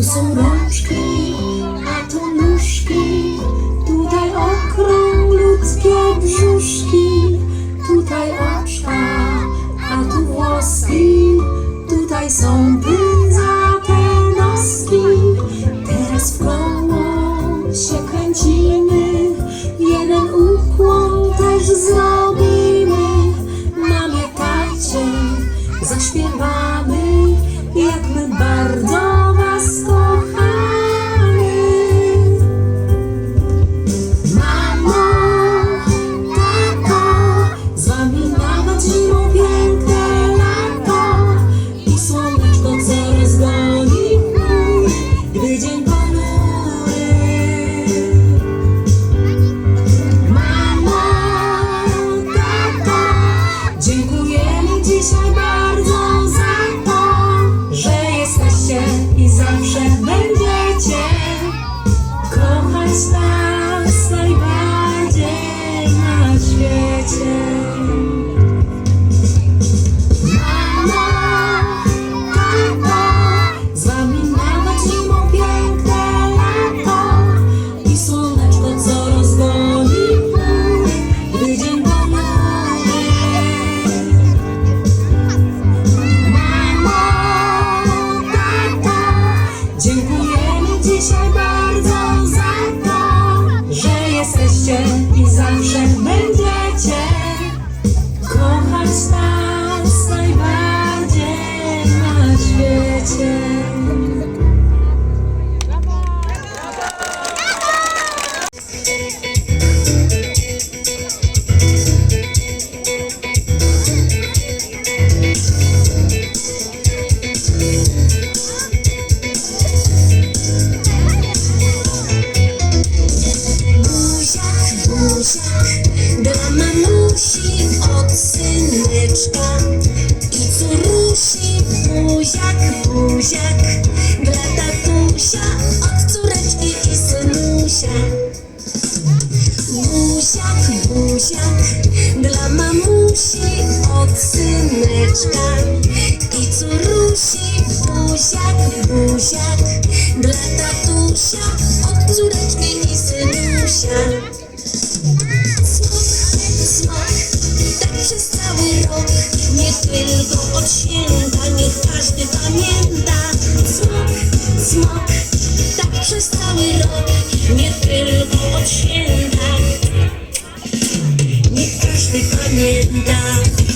Tu są rączki, a tu nóżki, tutaj okrąg ludzkie brzuszki, tutaj oczka, a tu włoski, tutaj są pyszki. Kaśka i curusi buziak, buziak dla tatusia od córeczki i synusia. Smok, smok, tak przez cały rok, nie tylko od święta, niech każdy pamięta. Smok, smok, tak przez cały rok, nie tylko od święta, niech każdy pamięta.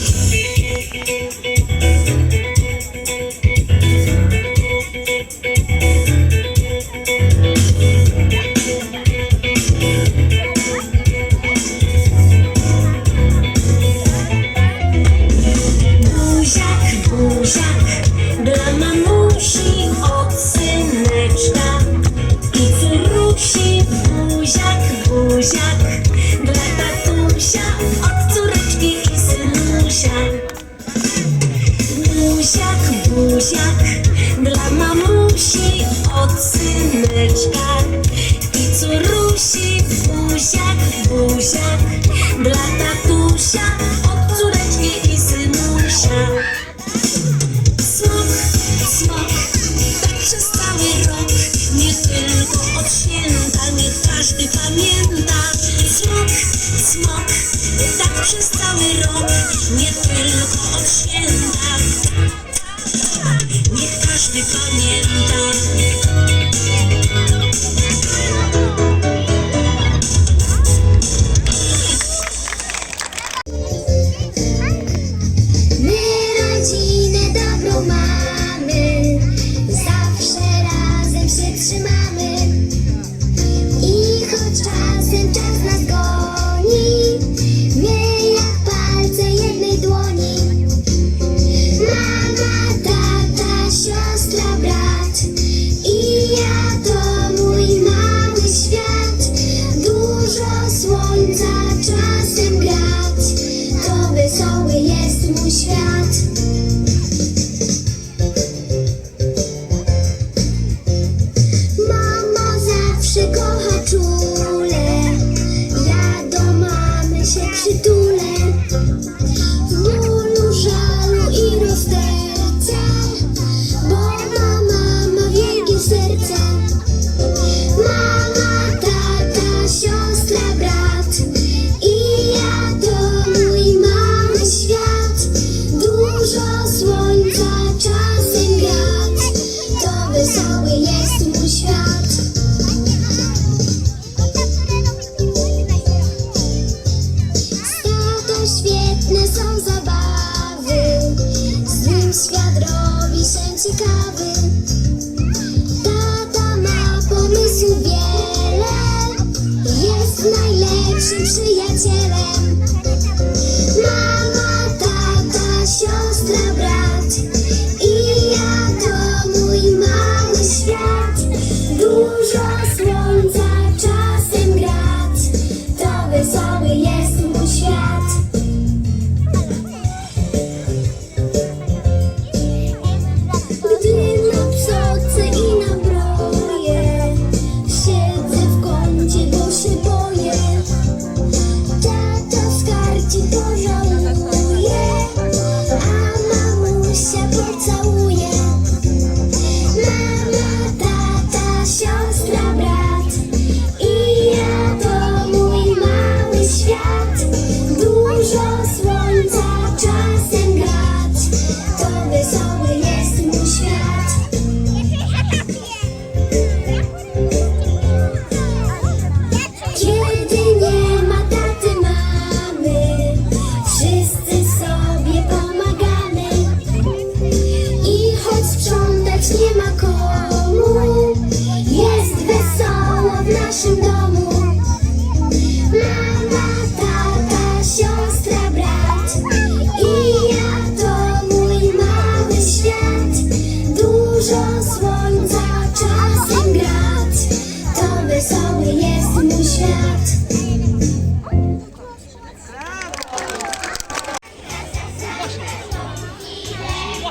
I'm scared.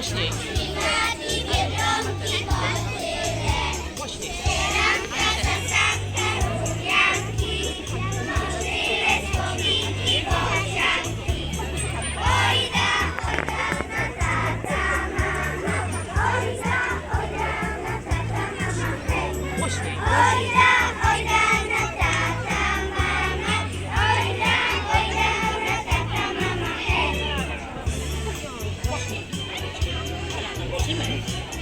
して。西门。